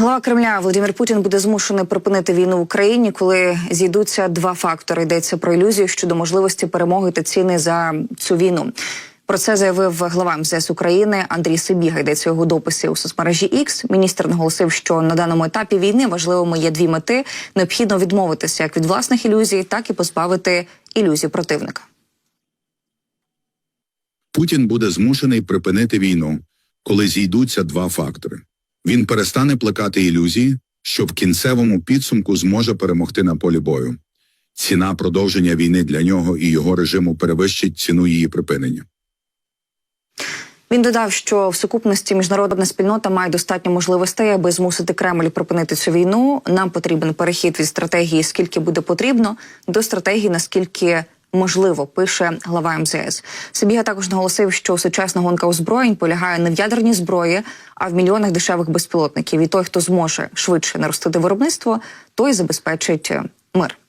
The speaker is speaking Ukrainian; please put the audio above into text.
Глава Кремля Володимир Путін буде змушений припинити війну в Україні, коли зійдуться два фактори. Йдеться про ілюзію щодо можливості перемоги та ціни за цю війну. Про це заявив глава МЗС України Андрій Сибіга. Йдеться у його дописі у соцмережі X. Міністр наголосив, що на даному етапі війни важливими є дві мети: необхідно відмовитися як від власних ілюзій, так і позбавити ілюзій противника. Путін буде змушений припинити війну, коли зійдуться два фактори. Він перестане плекати ілюзії, що в кінцевому підсумку зможе перемогти на полі бою. Ціна продовження війни для нього і його режиму перевищить ціну її припинення. Він додав, що в сукупності міжнародна спільнота має достатньо можливостей, аби змусити Кремль припинити цю війну. Нам потрібен перехід від стратегії, скільки буде потрібно, до стратегії наскільки можливо, пише глава МЗС. Сибіга також наголосив, що сучасна гонка озброєнь полягає не в ядерній зброї, а в мільйонах дешевих безпілотників. І той, хто зможе швидше наростити виробництво, той забезпечить е, мир.